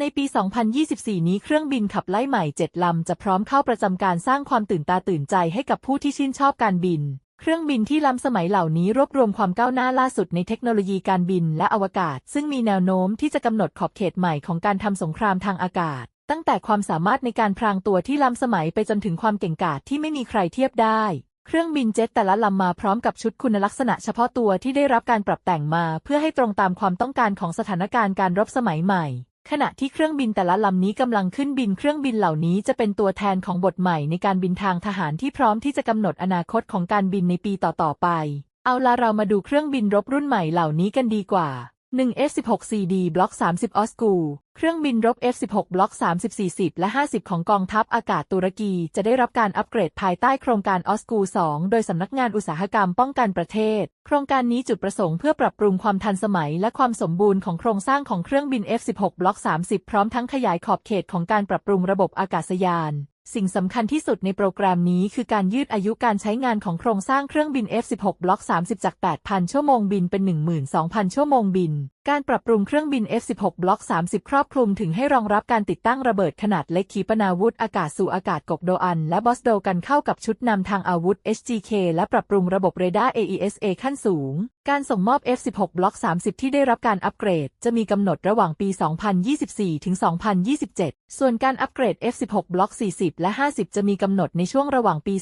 ในปี 2024 นี้เครื่องบินขับไล่ใหม่ 7 ลำ จะพร้อมเข้าประจำการสร้างความตื่นตาตื่นใจให้กับผู้ที่ชื่นชอบการบิน เครื่องบินที่ล้ำสมัยเหล่านี้รวบรวมความก้าวหน้าล่าสุดในเทคโนโลยีการบินและอวกาศ ซึ่งมีแนวโน้มที่จะกำหนดขอบเขตใหม่ของการทำสงครามทางอากาศ ตั้งแต่ความสามารถในการพรางตัวที่ล้ำสมัยไปจนถึงความเก่งกาจที่ไม่มีใครเทียบได้เครื่องบินเจ็ตแต่ละลำมาพร้อมกับชุดคุณลักษณะเฉพาะตัวที่ได้รับการปรับแต่งมา เพื่อให้ตรงตามความต้องการของสถานการณ์การรบสมัยใหม่ ขณะที่เครื่องบินแต่ละลำนี้กำลังขึ้นบินเครื่องบินเหล่านี้จะเป็นตัวแทนของบทใหม่ในการบินทางทหารที่พร้อมที่จะกำหนดอนาคตของการบินในปีต่อๆไป เอาละเรามาดูเครื่องบินรบรุ่นใหม่เหล่านี้กันดีกว่า1 F16CD Block 30 Oscu เครื่องบินรบ F16 Block 30 40 และ 50 ของกองทัพอากาศตุรกีจะได้รับการอัปเกรดภายใต้โครงการออสกู 2 โดยสำนักงานอุตสาหกรรมป้องกันประเทศ โครงการนี้จุดประสงค์เพื่อปรับปรุงความทันสมัยและความสมบูรณ์ของโครงสร้างของเครื่องบิน F16 Block 30 พร้อมทั้งขยายขอบเขตของการปรับปรุงระบบอากาศยาน สิ่งสำคัญที่สุดในโปรแกรมนี้คือการยืดอายุการใช้งานของโครงสร้างเครื่องบิน F16 Block 30 จาก 8,000 ชั่วโมงบินเป็น 12,000 ชั่วโมงบินการปรับปรุงเครื่องบิน F16 Block 30 ครอบคลุมถึงให้รองรับการติดตั้งระเบิดขนาดเล็กขีปนาวุธอากาศสู่อากาศกกโดอัน และบอสโดกันเข้ากับชุดนำทางอาวุธ HGK และปรับปรุงระบบเรดาร์ AESA ขั้นสูง การส่งมอบ F16 Block 30 ที่ได้รับการอัปเกรด จะมีกำหนดระหว่างปี 2024 ถึง 2027 ส่วนการอัปเกรด F16 Block 40 และ 50 จะมีกำหนดในช่วงระหว่างปี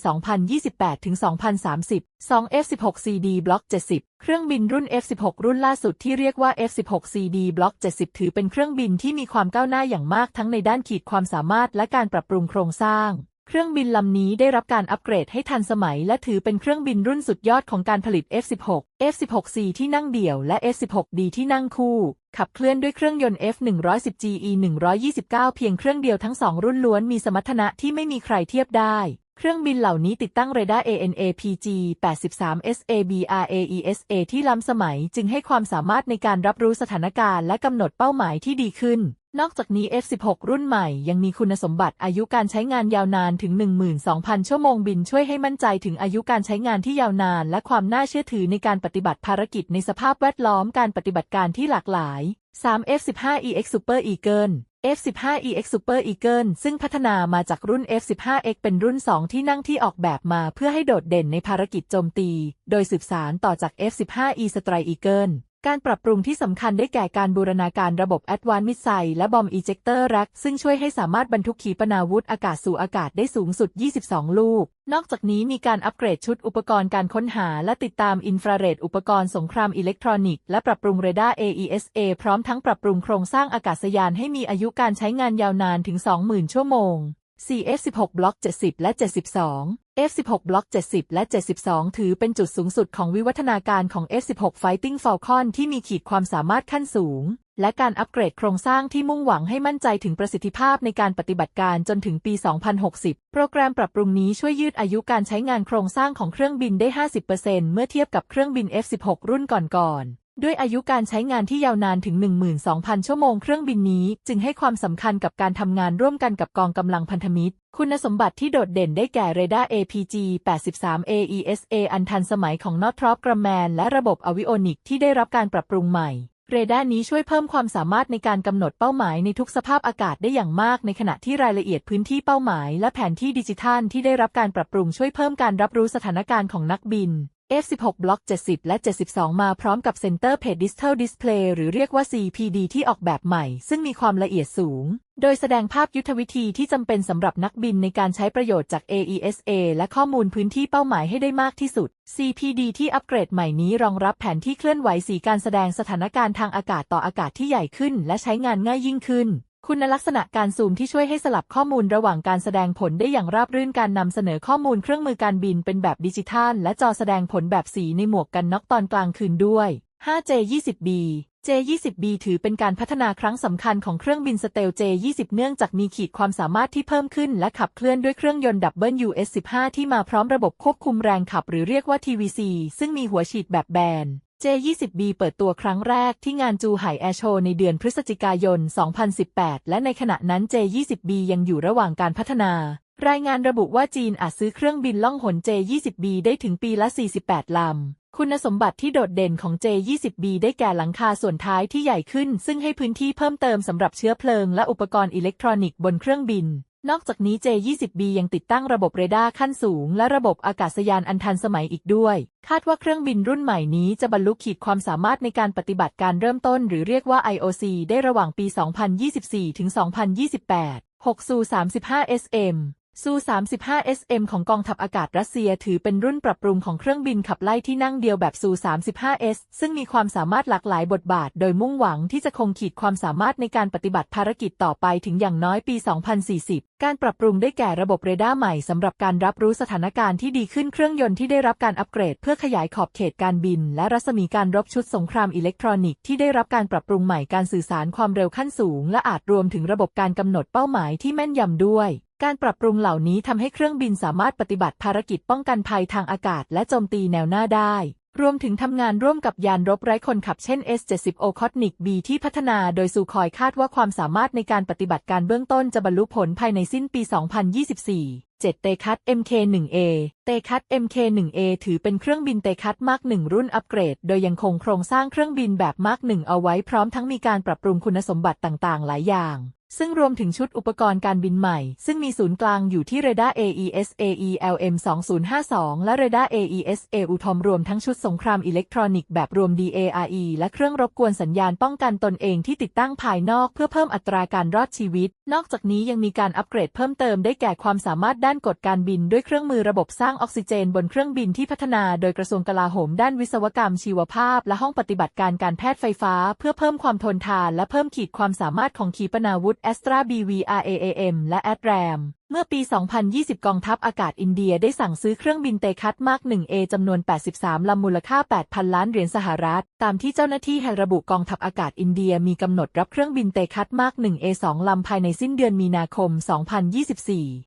2028 ถึง 2030 2 F16CD Block 70 เครื่องบินรุ่น F16 รุ่นล่าสุดที่เรียกว่า F16CD Block 70 ถือเป็นเครื่องบินที่มีความก้าวหน้าอย่างมากทั้งในด้านขีดความสามารถและการปรับปรุงโครงสร้าง เครื่องบินลำนี้ได้รับการอัปเกรดให้ทันสมัย และถือเป็นเครื่องบินรุ่นสุดยอดของการผลิต F16 F16C ที่นั่งเดี่ยวและ F16D ที่นั่งคู่ ขับเคลื่อนด้วยเครื่องยนต์ F110GE 129 เพียงเครื่องเดียวทั้งสองรุ่นล้วนมีสมรรถนะที่ไม่มีใครเทียบได้ เครื่องบินเหล่านี้ติดตั้งเรดาร์ ANAPG 83 SABRAESA ที่ล้ำสมัย จึงให้ความสามารถในการรับรู้สถานการณ์และกำหนดเป้าหมายที่ดีขึ้น นอกจากนี้ F16 รุ่นใหม่ยังมีคุณสมบัติอายุการใช้งานยาวนานถึง 12,000 ชั่วโมงบินช่วยให้มั่นใจถึงอายุการใช้งานที่ยาวนาน และความน่าเชื่อถือในการปฏิบัติภารกิจในสภาพแวดล้อมการปฏิบัติการที่หลากหลาย 3 F15EX Super Eagle F15EX Super Eagle ซึ่งพัฒนามาจากรุ่น F15X เป็นรุ่น 2 ที่นั่งที่ออกแบบมาเพื่อให้โดดเด่นในภารกิจโจมตี โดยสืบสารต่อจาก F15E Strike Eagle การปรับปรุงที่สำคัญได้แก่การบูรณาการระบบ Advanced Missile และ Bomb Ejector Rack ซึ่งช่วยให้สามารถบรรทุกขีปนาวุธอากาศสู่อากาศได้สูงสุด 22 ลูก นอกจากนี้มีการอัปเกรดชุดอุปกรณ์การค้นหา และติดตามอินฟราเรดอุปกรณ์สงครามอิเล็กทรอนิกส์และปรับปรุงเรดาร์ AESA พร้อมทั้งปรับปรุงโครงสร้างอากาศยานให้มีอายุการใช้งานยาวนานถึง 20,000 ชั่วโมง 4 F16 บล็อก 70 และ 72 F16 บล็อก 70 และ 72 ถือเป็นจุดสูงสุดของวิวัฒนาการของ F16 Fighting Falcon ที่มีขีดความสามารถขั้นสูง และการอัปเกรดโครงสร้างที่มุ่งหวังให้มั่นใจถึงประสิทธิภาพในการปฏิบัติการจนถึงปี 2060 โปรแกรมปรับปรุงนี้ช่วยยืดอายุการใช้งานโครงสร้างของเครื่องบินได้ 50%เมื่อเทียบกับเครื่องบิน F16 รุ่นก่อนๆ ด้วยอายุการใช้งานที่ยาวนานถึง 12,000 ชั่วโมงเครื่องบินนี้ จึงให้ความสำคัญกับการทำงานร่วมกันกับกองกำลังพันธมิตร คุณสมบัติที่โดดเด่นได้แก่เรดาร์ APG 83 AESA อันทันสมัยของ Northrop Grumman และระบบอวิโอนิกที่ได้รับการปรับปรุงใหม่เรดาร์นี้ช่วยเพิ่มความสามารถในการกำหนดเป้าหมายในทุกสภาพอากาศได้อย่างมาก ในขณะที่รายละเอียดพื้นที่เป้าหมาย และแผนที่ดิจิทัลที่ได้รับการปรับปรุงช่วยเพิ่มการรับรู้สถานการณ์ของนักบิน F16 บล็อก70 และ 72 มาพร้อมกับ Center Pedestal Display หรือเรียกว่า CPD ที่ออกแบบใหม่ ซึ่งมีความละเอียดสูง โดยแสดงภาพยุทธวิธีที่จำเป็นสำหรับนักบินในการใช้ประโยชน์จาก AESA และข้อมูลพื้นที่เป้าหมายให้ได้มากที่สุด CPD ที่อัปเกรดใหม่นี้รองรับแผนที่เคลื่อนไหวสีการแสดงสถานการณ์ทางอากาศต่ออากาศที่ใหญ่ขึ้น และใช้งานง่ายยิ่งขึ้น คุณลักษณะการซูมที่ช่วยให้สลับข้อมูลระหว่างการแสดงผลได้อย่างราบรื่นการนำเสนอข้อมูลเครื่องมือการบินเป็นแบบดิจิทัล และจอแสดงผลแบบสีในหมวกกันน็อกตอนกลางคืนด้วย 5J20B J20B ถือเป็นการพัฒนาครั้งสำคัญของเครื่องบินสเตล J20 เนื่องจากมีขีดความสามารถที่เพิ่มขึ้นและขับเคลื่อนด้วยเครื่องยนต์ WS15 ที่มาพร้อมระบบควบคุมแรงขับหรือเรียกว่า TVC ซึ่งมีหัวฉีดแบบแบน J20B เปิดตัวครั้งแรกที่งานจูไห่แอร์โชว์ในเดือนพฤศจิกายน 2018 และในขณะนั้น J20B ยังอยู่ระหว่างการพัฒนา รายงานระบุว่าจีนอาจซื้อเครื่องบินล่องหน J-20B ได้ถึงปีละ 48 ลำ คุณสมบัติที่โดดเด่นของ J-20B ได้แก่หลังคาส่วนท้ายที่ใหญ่ขึ้น ซึ่งให้พื้นที่เพิ่มเติมสำหรับเชื้อเพลิงและอุปกรณ์อิเล็กทรอนิกส์บนเครื่องบิน นอกจากนี้ J-20B ยังติดตั้งระบบเรดาร์ขั้นสูง และระบบอากาศยานอันทันสมัยอีกด้วย คาดว่าเครื่องบินรุ่นใหม่นี้จะบรรลุขีดความสามารถในการปฏิบัติการเริ่มต้น หรือเรียกว่า IOC ได้ระหว่างปี 2024 ถึง 2028 6-35SM ซู 35 SM ของกองทัพอากาศรัสเซียถือเป็นรุ่นปรับปรุงของเครื่องบินขับไล่ที่นั่งเดียวแบบซู 35S ซึ่งมีความสามารถหลากหลายบทบาท โดยมุ่งหวังที่จะคงขีดความสามารถในการปฏิบัติภารกิจต่อไปถึงอย่างน้อยปี 2040 การปรับปรุงได้แก่ระบบเรดาร์ใหม่สำหรับการรับรู้สถานการณ์ที่ดีขึ้นเครื่องยนต์ที่ได้รับการอัปเกรด เพื่อขยายขอบเขตการบิน และรัศมีการรบชุดสงครามอิเล็กทรอนิกส์ที่ได้รับการปรับปรุงใหม่การสื่อสารความเร็วขั้นสูง และอาจรวมถึงระบบการกำหนดเป้าหมายที่แม่นยำด้วย การปรับปรุงเหล่านี้ทำให้เครื่องบินสามารถปฏิบัติภารกิจป้องกันภัยทางอากาศและโจมตีแนวหน้าได้ รวมถึงทำงานร่วมกับยานรบไร้คนขับเช่น S-70 o c o t n i c B ที่พัฒนาโดยซูคอยคาดว่าความสามารถในการปฏิบัติการเบื้องต้นจะบรรลุผลภายในสิ้นปี 2024 7เตคัต MK1A เตคัต MK1A ถือเป็นเครื่องบินเตคัตมาร์ก1รุ่นอัปเกรด โดยยังคงโครงสร้างเครื่องบินแบบมาร์ก1เอาไว้พร้อมทั้งมีการปรับปรุงคุณสมบัติต่างๆ หลายอย่าง ซึ่งรวมถึงชุดอุปกรณ์การบินใหม่ ซึ่งมีศูนย์กลางอยู่ที่เรดาร์ AES AELM 2052 และเรดาร์ AES AUTOM รวมทั้งชุดสงครามอิเล็กทรอนิกส์แบบรวม DARE และเครื่องรบกวนสัญญาณป้องกันตนเองที่ติดตั้งภายนอกเพื่อเพิ่มอัตราการรอดชีวิต นอกจากนี้ยังมีการอัปเกรดเพิ่มเติมได้แก่ความสามารถด้านกฎการบินด้วยเครื่องมือระบบสร้างออกซิเจนบนเครื่องบินที่พัฒนาโดยกระทรวงกลาโหมด้านวิศวกรรมชีวภาพ และห้องปฏิบัติการการแพทย์ไฟฟ้า เพื่อเพิ่มความทนทานและเพิ่มขีดความสามารถของขีปนาวุธ Astra BVRAAM และ ADRAM เมื่อปี 2020 กองทัพอากาศอินเดียได้สั่งซื้อเครื่องบินเตคัตมาก 1A จำนวน 83 ลำมูลค่า 8,000 ล้านเหรียญสหรัฐ ตามที่เจ้าหน้าที่แห่งระบุกองทัพอากาศอินเดียมีกำหนดรับเครื่องบินเตคัตมาก 1A 2 ลำภายในสิ้นเดือนมีนาคม 2024